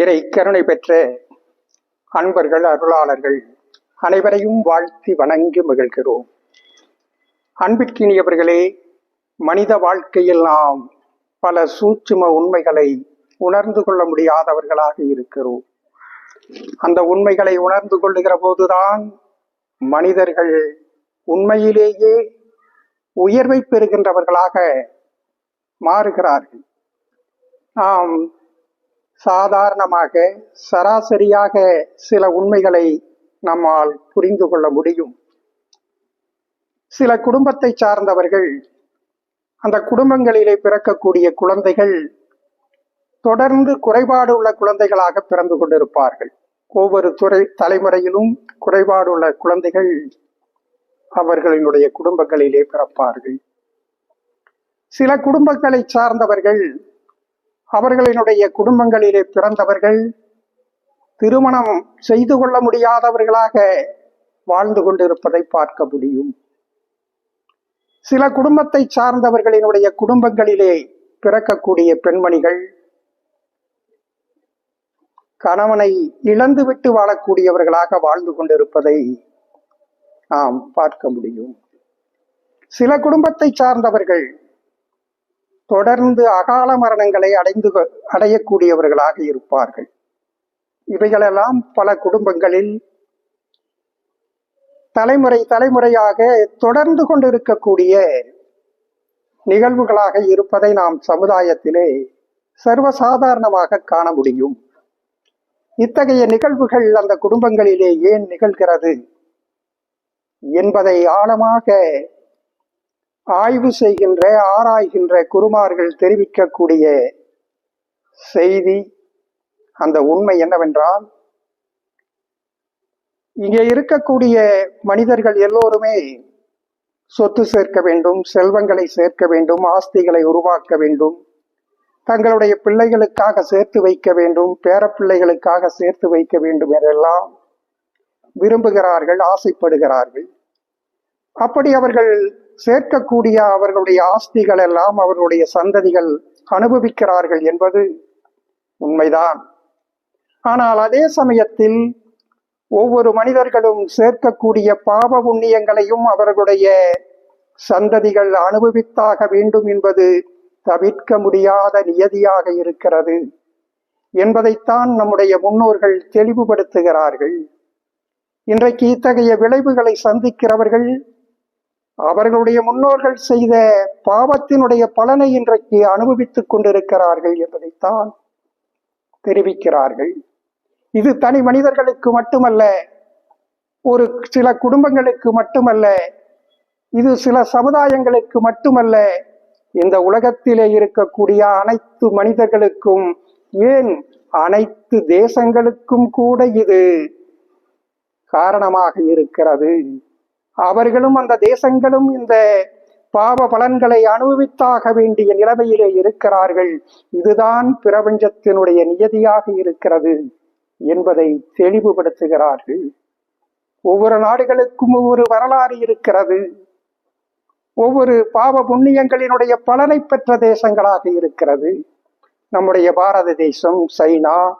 இறை கருணை பெற்ற அன்பர்கள் அருளாளர்கள் அனைவரையும் வாழ்த்தி வணங்கி மகிழ்கிறோம். அன்பிற்கினியவர்களே மனித வாழ்க்கையில் நாம் பல சூட்சும உண்மைகளை உணர்ந்து கொள்ள முடியாதவர்களாக இருக்கிறோம். அந்த உண்மைகளை உணர்ந்து கொள்ளுகிற போதுதான் மனிதர்கள் உண்மையிலேயே உயர்வை பெறுகின்றவர்களாக மாறுகிறார்கள். நாம் சாதாரணமாக சராசரியாக சில உண்மைகளை நம்மால் புரிந்து கொள்ள முடியும். சில குடும்பத்தை சார்ந்தவர்கள் அந்த குடும்பங்களிலே பிறக்கக்கூடிய குழந்தைகள் தொடர்ந்து குறைபாடு உள்ள குழந்தைகளாக பிறந்து கொண்டிருப்பார்கள். ஒவ்வொரு துறை தலைமுறையிலும் குறைபாடு உள்ள குழந்தைகள் அவர்களினுடைய குடும்பங்களிலே பிறப்பார்கள். சில குடும்பங்களை சார்ந்தவர்கள் அவர்களினுடைய குடும்பங்களிலே பிறந்தவர்கள் திருமணம் செய்து கொள்ள முடியாதவர்களாக வாழ்ந்து கொண்டிருப்பதை பார்க்க முடியும். சில குடும்பத்தை சார்ந்தவர்களினுடைய குடும்பங்களிலே பிறக்கக்கூடிய பெண்மணிகள் கணவனை இழந்துவிட்டு வாழக்கூடியவர்களாக வாழ்ந்து கொண்டிருப்பதை நாம் பார்க்க முடியும். சில குடும்பத்தை சார்ந்தவர்கள் தொடர்ந்து அகால மரணங்களை அடைந்து அடையக்கூடியவர்களாக இருப்பார்கள். இவைகளெல்லாம் பல குடும்பங்களில் தலைமுறை தலைமுறையாக தொடர்ந்து கொண்டிருக்கக்கூடிய நிகழ்வுகளாக இருப்பதை நாம் சமுதாயத்திலே சர்வசாதாரணமாக காண முடியும். இத்தகைய நிகழ்வுகள் அந்த குடும்பங்களிலே ஏன் நிகழ்கிறது என்பதை ஆழமாக ஆய்வு செய்கின்ற ஆராய்கின்ற குருமார்கள் தெரிவிக்கக்கூடிய செய்தி அந்த உண்மை என்னவென்றால் இங்கே இருக்கக்கூடிய மனிதர்கள் எல்லோருமே சொத்து சேர்க்க வேண்டும் செல்வங்களை சேர்க்க வேண்டும் ஆஸ்திகளை உருவாக்க வேண்டும் தங்களுடைய பிள்ளைகளுக்காக சேர்த்து வைக்க வேண்டும் பேரப்பிள்ளைகளுக்காக சேர்த்து வைக்க வேண்டும் என்றெல்லாம் விரும்புகிறார்கள் ஆசைப்படுகிறார்கள். அப்படி அவர்கள் சேர்க்கக்கூடிய அவர்களுடைய ஆஸ்திகள் எல்லாம் அவர்களுடைய சந்ததிகள் அனுபவிக்கிறார்கள் என்பது உண்மைதான். ஆனால் அதே சமயத்தில் ஒவ்வொரு மனிதர்களும் சேர்க்கக்கூடிய பாவ புண்ணியங்களையும் அவர்களுடைய சந்ததிகள் அனுபவித்தாக வேண்டும் என்பது தவிர்க்க முடியாத நியதியாக இருக்கிறது என்பதைத்தான் நம்முடைய முன்னோர்கள் தெளிவுபடுத்துகிறார்கள். இன்றைக்கு இத்தகைய விளைவுகளை சந்திக்கிறவர்கள் அவர்களுடைய முன்னோர்கள் செய்த பாவத்தினுடைய பலனை இன்றைக்கு அனுபவித்துக் கொண்டிருக்கிறார்கள் என்பதைத்தான் தெரிவிக்கிறார்கள். இது தனி மனிதர்களுக்கு மட்டுமல்ல ஒரு சில குடும்பங்களுக்கு மட்டுமல்ல இது சில சமுதாயங்களுக்கு மட்டுமல்ல இந்த உலகத்திலே இருக்கக்கூடிய அனைத்து மனிதர்களுக்கும் ஏன் அனைத்து தேசங்களுக்கும் கூட இது காரணமாக இருக்கிறது? அவர்களும் அந்த தேசங்களும் இந்த பாவ பலன்களை அனுபவித்தாக வேண்டிய நிலைமையிலே இருக்கிறார்கள். இதுதான் பிரபஞ்சத்தினுடைய நியதியாக இருக்கிறது என்பதை தெளிவுபடுத்துகிறார்கள். ஒவ்வொரு நாடுகளுக்கும் ஒவ்வொரு வரலாறு இருக்கிறது. ஒவ்வொரு பாவ புண்ணியங்களினுடைய பலனை பெற்ற தேசங்களாக இருக்கிறது. நம்முடைய பாரத தேசம் சைனா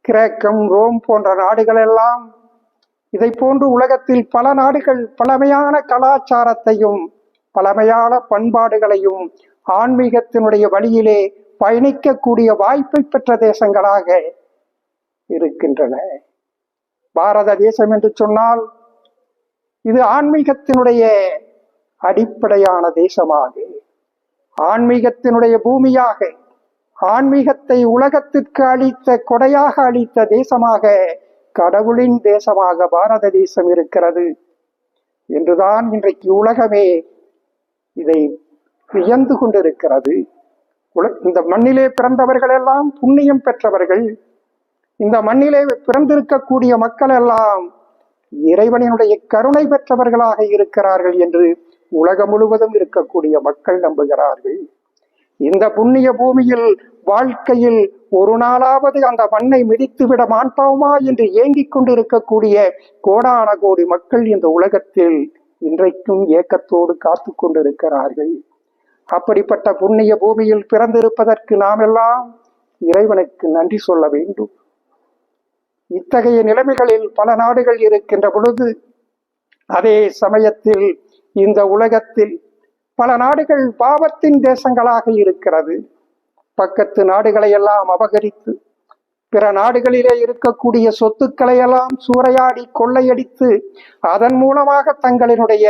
கிரேக்கம் ரோம் போன்ற நாடுகள் எல்லாம் இதை போன்று உலகத்தில் பல நாடுகள் பழமையான கலாச்சாரத்தையும் பழமையான பண்பாடுகளையும் ஆன்மீகத்தினுடைய வழியிலே பயணிக்கக்கூடிய வாய்ப்பை பெற்ற தேசங்களாக இருக்கின்றன. பாரத தேசம் என்று சொன்னால் இது ஆன்மீகத்தினுடைய அடிப்படையான தேசமாக ஆன்மீகத்தினுடைய பூமியாக ஆன்மீகத்தை உலகத்திற்கு அளித்த கொடையாக அளித்த தேசமாக கடவுளின் தேசமாக பாரத தேசம் இருக்கிறது என்றுதான் இன்றைக்கு உலகமே இதை வியந்து கொண்டிருக்கிறது. இந்த மண்ணிலே பிறந்தவர்கள் எல்லாம் புண்ணியம் பெற்றவர்கள். இந்த மண்ணிலே பிறந்திருக்கக்கூடிய மக்கள் எல்லாம் இறைவனினுடைய கருணை பெற்றவர்களாக இருக்கிறார்கள் என்று உலகம் முழுவதும் இருக்கக்கூடிய மக்கள் நம்புகிறார்கள். இந்த புண்ணிய பூமியில் வாழ்க்கையில் ஒரு நாளாவது அந்த மண்ணை மிதித்து விட மாட்டோமா என்று ஏங்கிக் கொண்டிருக்கக்கூடிய கோடான கோடி மக்கள் இந்த உலகத்தில் இன்றைக்கும் ஏக்கத்தோடு காத்து கொண்டிருக்கிறார்கள். அப்படிப்பட்ட புண்ணிய பூமியில் பிறந்திருப்பதற்கு நாம் எல்லாம் இறைவனுக்கு நன்றி சொல்ல வேண்டும். இத்தகைய நிலைமைகளில் பல நாடுகள் இருக்கின்ற பொழுது அதே சமயத்தில் இந்த உலகத்தில் பல நாடுகள் பாவத்தின் தேசங்களாக இருக்கிறது. பக்கத்து நாடுகளை எல்லாம் அபகரித்து பிற நாடுகளிலே இருக்கக்கூடிய சொத்துக்களை எல்லாம் சூறையாடி கொள்ளையடித்து அதன் மூலமாக தங்களினுடைய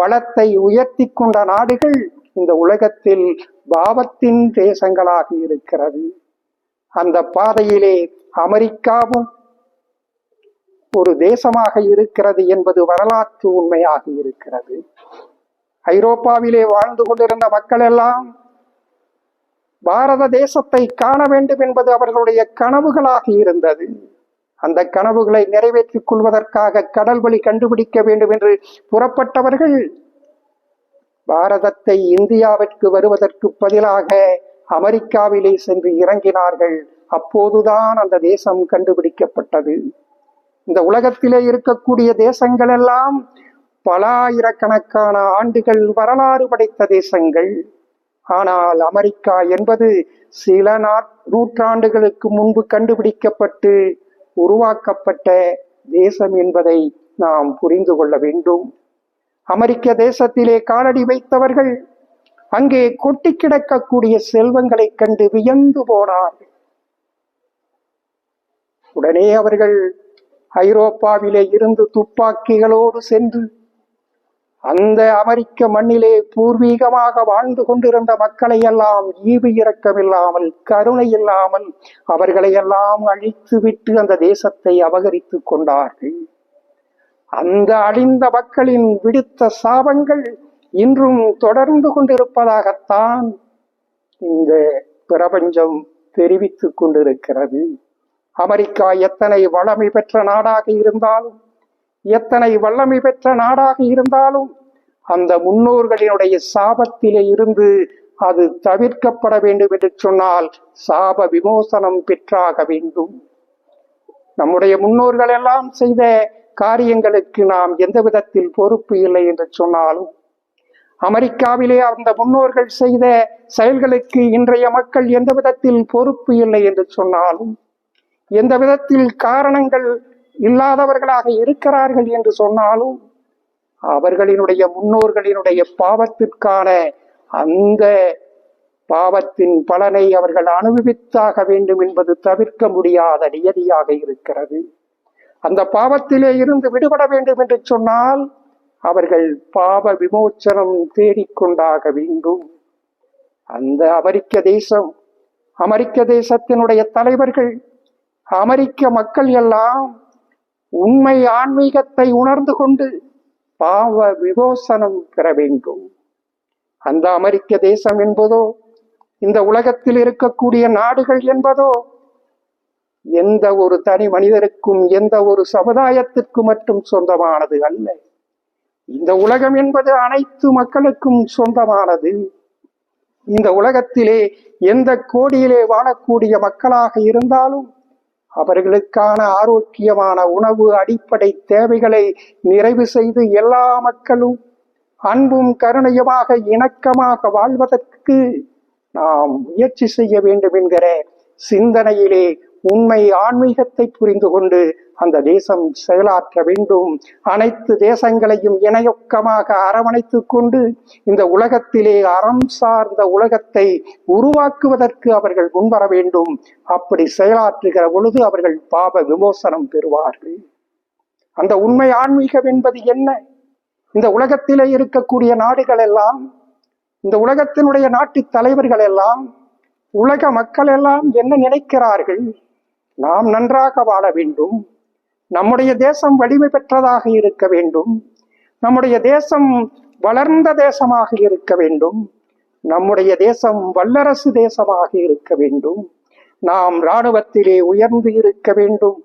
வளத்தை உயர்த்தி கொண்ட நாடுகள் இந்த உலகத்தில் பாவத்தின் தேசங்களாக இருக்கிறது. அந்த பாதையிலே அமெரிக்காவும் ஒரு தேசமாக இருக்கிறது என்பது வரலாற்று உண்மையாக இருக்கிறது. ஐரோப்பாவிலே வாழ்ந்து கொண்டிருந்த மக்கள் எல்லாம் பாரத தேசத்தை காண வேண்டும் என்பது அவர்களுடைய கனவுகளாக இருந்தது. அந்த கனவுகளை நிறைவேற்றிக் கொள்வதற்காக கடல் வழி கண்டுபிடிக்க வேண்டும் என்று புறப்பட்டவர்கள் பாரதத்தை இந்தியாவிற்கு வருவதற்கு பதிலாக அமெரிக்காவிலே சென்று இறங்கினார்கள். அப்போதுதான் அந்த தேசம் கண்டுபிடிக்கப்பட்டது. இந்த உலகத்திலே இருக்கக்கூடிய தேசங்கள் எல்லாம் பல ஆயிரக்கணக்கான ஆண்டுகள் வரலாறு படைத்த தேசங்கள். ஆனால் அமெரிக்கா என்பது சில நூற்றாண்டுகளுக்கு முன்பு கண்டுபிடிக்கப்பட்டு உருவாக்கப்பட்ட தேசம் என்பதை நாம் புரிந்து கொள்ள வேண்டும். அமெரிக்க தேசத்திலே காலடி வைத்தவர்கள் அங்கே கொட்டி கிடக்கக்கூடிய செல்வங்களைக் கண்டு வியந்து போனார்கள். உடனே அவர்கள் ஐரோப்பாவிலே இருந்து துப்பாக்கிகளோடு சென்று அந்த அமெரிக்க மண்ணிலே பூர்வீகமாக வாழ்ந்து கொண்டிருந்த மக்களை எல்லாம் ஈவு இரக்கமில்லாமல் கருணை இல்லாமல் அவர்களை எல்லாம் அழித்து விட்டு அந்த தேசத்தை அபகரித்துக் கொண்டார்கள். அந்த அழிந்த மக்களின் விடுத்த சாபங்கள் இன்றும் தொடர்ந்து கொண்டிருப்பதாகத்தான் இந்த பிரபஞ்சம் தெரிவித்துக் கொண்டிருக்கிறது. அமெரிக்கா எத்தனை வளமை பெற்ற நாடாக இருந்தாலும் எத்தனை வல்லமை பெற்ற நாடாக இருந்தாலும் அந்த முன்னோர்களினுடைய சாபத்திலே இருந்து அது தவிர்க்கப்பட வேண்டும் என்று சொன்னால் சாப விமோசனம் பெற்றாக வேண்டும். நம்முடைய முன்னோர்கள் எல்லாம் செய்த காரியங்களுக்கு நாம் எந்த விதத்தில் பொறுப்பு இல்லை என்று சொன்னாலும் அமெரிக்காவிலே அந்த முன்னோர்கள் செய்த செயல்களுக்கு இன்றைய மக்கள் எந்த விதத்தில் பொறுப்பு இல்லை என்று சொன்னாலும் எந்த விதத்தில் காரணங்கள் இல்லாதவர்களாக இருக்கிறார்கள் என்று சொன்னாலும் அவர்களினுடைய முன்னோர்களினுடைய பாவத்திற்கான அந்த பாவத்தின் பலனை அவர்கள் அனுபவித்தாக வேண்டும் என்பது தவிர்க்க முடியாத நியதியாக இருக்கிறது. அந்த பாவத்திலே இருந்து விடுபட வேண்டும் என்று சொன்னால் அவர்கள் பாவ விமோச்சனம் தேடிக்கொண்டாக வேண்டும். அந்த அமெரிக்க தேசம் அமெரிக்க தேசத்தினுடைய தலைவர்கள் அமெரிக்க மக்கள் எல்லாம் உண்மை ஆன்மீகத்தை உணர்ந்து கொண்டு பாவ விமோசனம் பெற வேண்டும். அந்த அமெரிக்க தேசம் என்பதோ இந்த உலகத்தில் இருக்கக்கூடிய நாடுகள் என்பதோ எந்த ஒரு தனி மனிதருக்கும் எந்த ஒரு சமுதாயத்திற்கு மட்டும் சொந்தமானது அல்ல. இந்த உலகம் என்பது அனைத்து மக்களுக்கும் சொந்தமானது. இந்த உலகத்திலே எந்த கோடியிலே வாழக்கூடிய மக்களாக இருந்தாலும் அவர்களுக்கான ஆரோக்கியமான உணவு அடிப்படை தேவைகளை நிறைவு செய்து எல்லா மக்களும் அன்பும் கருணையுமாக இணக்கமாக வாழ்வதற்கு நாம் முயற்சி செய்ய வேண்டும் என்கிற சிந்தனையிலே உண்மை ஆன்மீகத்தை புரிந்து கொண்டு அந்த தேசம் செயலாற்ற வேண்டும். அனைத்து தேசங்களையும் இணையொக்கமாக அரவணைத்துக் கொண்டு இந்த உலகத்திலே அறம் சார்ந்த உலகத்தை உருவாக்குவதற்கு அவர்கள் முன்வர வேண்டும். அப்படி செயலாற்றுகிற பொழுது அவர்கள் பாப விமோசனம் பெறுவார்கள். அந்த உண்மை ஆன்மீகம் என்பது என்ன? இந்த உலகத்திலே இருக்கக்கூடிய நாடுகள் எல்லாம் இந்த உலகத்தினுடைய நாட்டு தலைவர்கள் எல்லாம் உலக மக்கள் எல்லாம் என்ன நினைக்கிறார்கள்? நாம் நன்றாக வாழ வேண்டும். நம்முடைய தேசம் வலிமை பெற்றதாக இருக்க வேண்டும். நம்முடைய தேசம் வளர்ந்த தேசமாக இருக்க வேண்டும். நம்முடைய தேசம் வல்லரசு தேசமாக இருக்க வேண்டும். நாம் இராணுவத்திலே உயர்ந்து இருக்க வேண்டும்.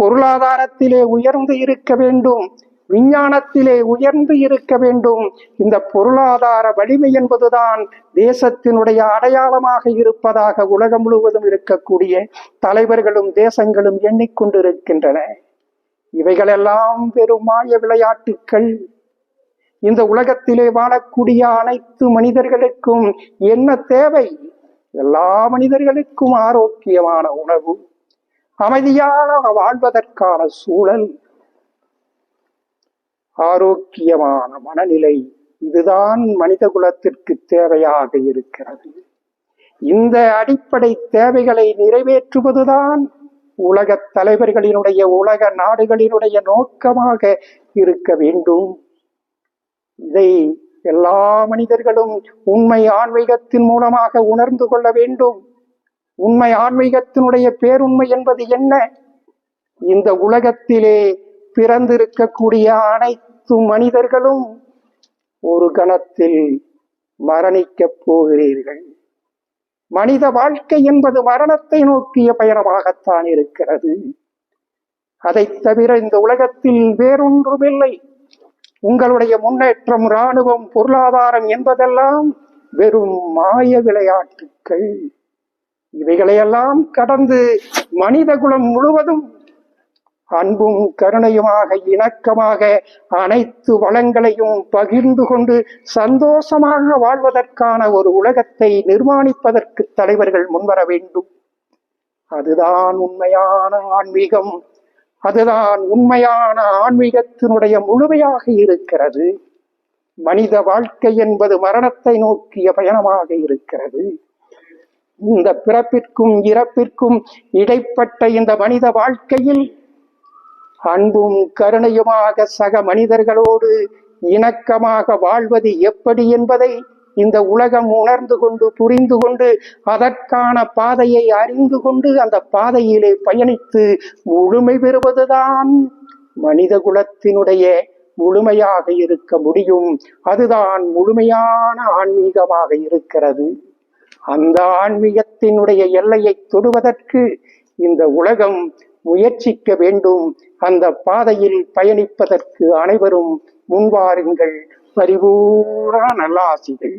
பொருளாதாரத்திலே உயர்ந்து இருக்க வேண்டும். விஞ்ஞானத்திலே உயர்ந்து இருக்க வேண்டும். இந்த பொருளாதார வலிமை என்பதுதான் தேசத்தினுடைய அடையாளமாக இருப்பதாக உலகம் முழுவதும் இருக்கக்கூடிய தலைவர்களும் தேசங்களும் எண்ணிக்கொண்டிருக்கின்றன. இவைகளெல்லாம் வெறும் மாய விளையாட்டுக்கள். இந்த உலகத்திலே வாழக்கூடிய அனைத்து மனிதர்களுக்கும் என்ன தேவை? எல்லா மனிதர்களுக்கும் ஆரோக்கியமான உணவு அமைதியாக வாழ்வதற்கான சூழல் ஆரோக்கியமான மனநிலை இதுதான் மனித குலத்திற்கு தேவையாக இருக்கிறது. இந்த அடிப்படை தேவைகளை நிறைவேற்றுவதுதான் உலக தலைவர்களினுடைய உலக நாடுகளினுடைய நோக்கமாக இருக்க வேண்டும். இதை எல்லா மனிதர்களும் உண்மை ஆன்மீகத்தின் மூலமாக உணர்ந்து கொள்ள வேண்டும். உண்மை ஆன்மீகத்தினுடைய பேருண்மை என்பது என்ன? இந்த உலகத்திலே பிறந்திருக்கக்கூடிய அனைத்து மனிதர்களும் ஒரு கணத்தில் மரணிக்கப் போகிறீர்கள். மனித வாழ்க்கை என்பது மரணத்தை நோக்கிய பயணமாகத்தான் இருக்கிறது. அதைத் தவிர இந்த உலகத்தில் வேறொன்றுமில்லை. உங்களுடைய முன்னேற்றம் இராணுவம் பொருளாதாரம் என்பதெல்லாம் வெறும் மாய விளையாட்டுக்கள். இவைகளையெல்லாம் கடந்து மனித குலம் முழுவதும் அன்பும் கருணையுமாக இணக்கமாக அனைத்து வளங்களையும் பகிர்ந்து கொண்டு சந்தோஷமாக வாழ்வதற்கான ஒரு உலகத்தை நிர்மாணிப்பதற்கு தலைவர்கள் முன்வர வேண்டும். அதுதான் உண்மையான ஆன்மீகம். அதுதான் உண்மையான ஆன்மீகத்தினுடைய முழுமையாக இருக்கிறது. மனித வாழ்க்கை என்பது மரணத்தை நோக்கிய பயணமாக இருக்கிறது. இந்த பிறப்பிற்கும் இறப்பிற்கும் இடைப்பட்ட இந்த மனித வாழ்க்கையில் அன்பும் கருணையுமாக சக மனிதர்களோடு இணக்கமாக வாழ்வது எப்படி என்பதை இந்த உலகம் உணர்ந்து கொண்டு புரிந்து கொண்டு அதற்கான பாதையை அறிந்து கொண்டு அந்த பாதையிலே பயணித்து முழுமை பெறுவதுதான் மனித குலத்தினுடைய முழுமையாக இருக்க முடியும். அதுதான் முழுமையான ஆன்மீகமாக இருக்கிறது. அந்த ஆன்மீகத்தினுடைய எல்லையை தொடுவதற்கு இந்த உலகம் முயற்சிக்க வேண்டும். அந்த பாதையில் பயணிப்பதற்கு அனைவரும் முன்வாருங்கள். பரிபூரண நல்லாசிகள்.